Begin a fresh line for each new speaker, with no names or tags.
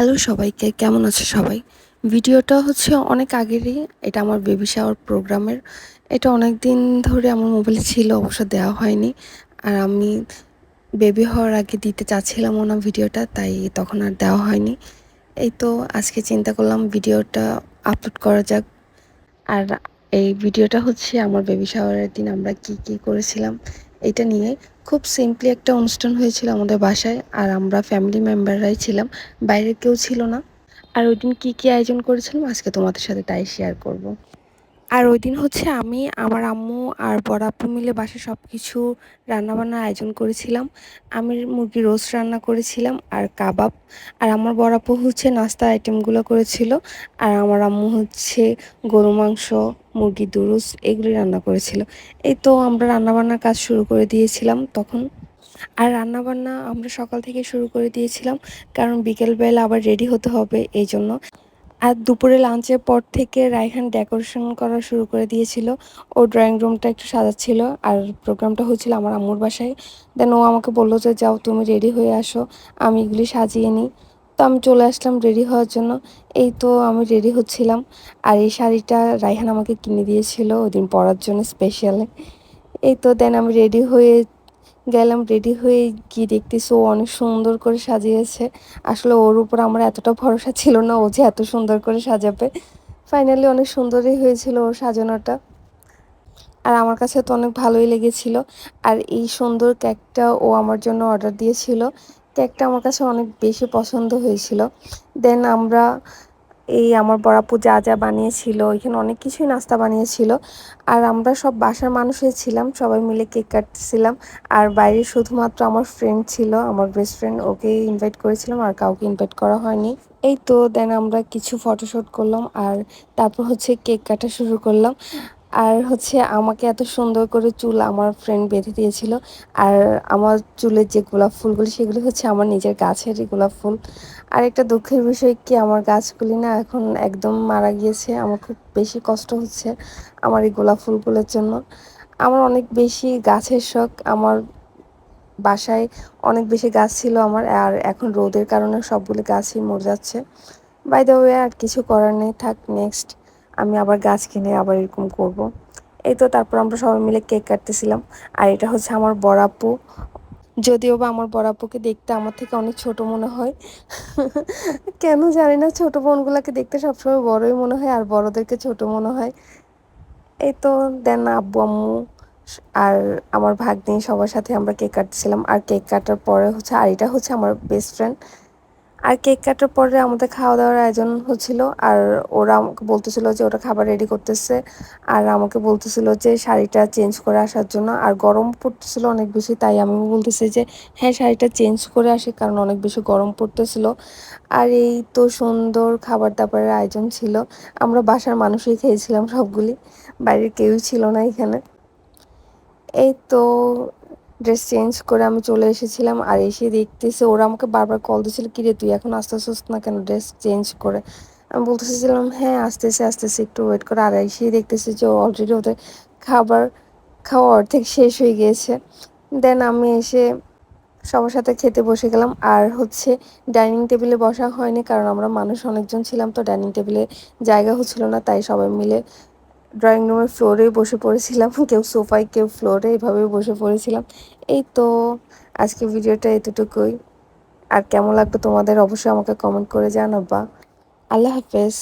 Hello সবাইকে, কেমন আছে সবাই? ভিডিওটা হচ্ছে অনেক আগেরই, এটা আমার বেবি শাওয়ার প্রোগ্রামের এটা অনেক দিন ধরে আমার মোবাইলে ছিল, অবশ্য দেওয়া হয়নি। আর আমি বেবি হওয়ার আগে দিতে চাচ্ছিলাম না ভিডিওটা, তাই তখন আর দেওয়া হয়নি। এই তো আজকে চিন্তা করলাম ভিডিওটা আপলোড করা যাক। আর এই ভিডিওটা হচ্ছে আমার বেবি শাওয়ারের দিন আমরা কি কি করেছিলাম। এটা নিয়ে খুব সিম্পলি একটা অনুষ্ঠান হয়েছিল আমাদের বাসায়, আর আমরা ফ্যামিলি মেম্বাররাই ছিলাম, বাইরে কেউ ছিল না আর ওই দিন কী কী আয়োজন করেছিলাম, আজকে তোমাদের সাথে তাই শেয়ার করব। আর ওই দিন হচ্ছে আমি, আমার আম্মু আর বড় আপু মিলে বাসায় সব কিছু রান্নাবান্নার আয়োজন করেছিলাম। আমি মুরগি রোস্ট রান্না করেছিলাম আর কাবাব। আর আমার বড় আপু হচ্ছে নাস্তার আইটেমগুলো করেছিল। আর আমার আম্মু হচ্ছে গরু মাংস, মুরগি দুরুস এগুলি রান্না করেছিল। এই তো আমরা রান্নাবান্নার কাজ শুরু করে দিয়েছিলাম তখন। আর রান্নাবান্না আমরা সকাল থেকে শুরু করে দিয়েছিলাম। কারণ বিকেলবেলা আবার রেডি হতে হবে, এই জন্য। আর দুপুরে লাঞ্চের পর থেকে রায়হান ডেকোরেশন করা শুরু করে দিয়েছিল। ও ড্রয়িং রুমটা একটু সাজাচ্ছিল আর প্রোগ্রামটা হচ্ছিল আমার আম্মুর বাসায়। দেন ও আমাকে বলল যে, যাও, তুমি রেডি হয়ে আসো, আমি এগুলি সাজিয়ে নিই। তো আমি চলে আসলাম রেডি হওয়ার জন্য। এই তো আমি রেডি হচ্ছিলাম। আর এই শাড়িটা রায়হান আমাকে কিনে দিয়েছিল ওই দিন পরার জন্য স্পেশালে এই তো দেন আমি রেডি হয়ে গেলাম রেডি হয়ে গিয়ে দেখতেছি ও অনেক সুন্দর করে সাজিয়েছে। আসলে ওর উপর আমার এতটা ভরসা ছিল না, ও যে এত সুন্দর করে সাজাবে। ফাইনালি অনেক সুন্দরই হয়েছিল ওর সাজানোটা। আর আমার কাছে তো অনেক ভালোই লেগেছিল। আর এই সুন্দর কেকটা ও আমার জন্য অর্ডার দিয়েছিল। কেকটা আমার কাছে অনেক বেশি পছন্দ হয়েছিল। দেন আমরা এই আমার বড়াপু যা যা বানিয়েছিল, এখানে অনেক কিছুই নাস্তা বানিয়েছিল। আর আমরা সব বাসার মানুষই ছিলাম, সবাই মিলে কেক কাটছিলাম আর বাইরে শুধুমাত্র আমার ফ্রেন্ড ছিল, আমার বেস্ট ফ্রেন্ড ওকে ইনভাইট করেছিলাম আর কাউকে ইনভাইট করা হয়নি। এই তো দেন আমরা কিছু ফটোশ্যুট করলাম আর তারপর হচ্ছে কেক কাটা শুরু করলাম। আর হচ্ছে আমাকে এত সুন্দর করে চুল আমার ফ্রেন্ড বেঁধে দিয়েছিল। আর আমার চুলের যে গোলাপ ফুলগুলি, সেগুলি হচ্ছে আমার নিজের গাছেরই গোলাপ ফুল। আর একটা দুঃখের বিষয় কি, আমার গাছগুলি না এখন একদম মারা গিয়েছে। আমার খুব বেশি কষ্ট হচ্ছে আমার এই গোলাপ ফুলগুলোর জন্য। আমার অনেক বেশি গাছের শখ, আমার বাসায় অনেক বেশি গাছ ছিল আমার, আর এখন রোদের কারণে সবগুলি গাছই মরে যাচ্ছে। বাই দ্য ওয়ে আর কিছু করার নেই, থাক নেক্সট আমি আবার গাছ কিনে আবার এরকম করব। এই তো তারপর আমরা সবাই মিলে কেক কাটতেছিলাম। আর এটা হচ্ছে আমার বড়াপু যদিও বা আমার বড়াপুকে দেখতে আমার থেকে অনেক ছোট মনে হয়। কেন জানি না, ছোট বোনগুলোকে দেখতে সবসময় বড়ই মনে হয় আর বড়দেরকে ছোট মনে হয়। এই তো দেন আব্বু, আম্মু আর আমার ভাগ্নি সবার সাথে আমরা কেক কাটছিলাম আর কেক কাটার পরে হচ্ছে, আর এটা হচ্ছে আমার বেস্ট ফ্রেন্ড আর কেক কাটার পরে আমাদের খাওয়া দাওয়ার আয়োজন হচ্ছিল, আর ওরা আমাকে বলতেছিল যে ওরা খাবার রেডি করতেছে, আর আমাকে বলতেছিল যে শাড়িটা চেঞ্জ করে আসার জন্য, আর গরম পড়তেছিল অনেক বেশি, তাই আমি বলতেছি যে হ্যাঁ শাড়িটা চেঞ্জ করে আসি, কারণ অনেক বেশি গরম পড়তেছিল। আর এই তো সুন্দর খাবার দাবারের আয়োজন ছিল, আমরা বাসার মানুষই খেয়েছিলাম সবগুলি বাইরের কেউই ছিল না এখানে। এই তো ড্রেস চেঞ্জ করে আমি চলে এসেছিলাম আর এসে দেখতেছে ওরা আমাকে বারবার কল দিয়েছিল কিরে তুই এখন আস্তে আস্তে না কেন ড্রেস চেঞ্জ করে? আমি বলতেছিলাম হ্যাঁ আসতেছে আসতেছে, একটু ওয়েট করে। আর এসে দেখতেছি যে অলরেডি ওদের খাবার খাওয়া অর্ধেক শেষ হয়ে গিয়েছে। দেন আমি এসে সবার সাথে খেতে বসে গেলাম। আর হচ্ছে ডাইনিং টেবিলে বসা হয়নি, কারণ আমরা মানুষ অনেকজন ছিলাম, তো ডাইনিং টেবিলে জায়গা হচ্ছিল না, তাই সবাই মিলে ড্রয়িং রুমের ফ্লোরে বসে পড়েছিলাম, কেউ সোফায়, কেউ ফ্লোরে এইভাবে বসে পড়েছিলাম। এই তো আজকে ভিডিওটা এতটুকুই। আর কেমন লাগতো তোমাদের অবশ্যই আমাকে কমেন্ট করে জানাবা। আল্লাহ হাফেজ।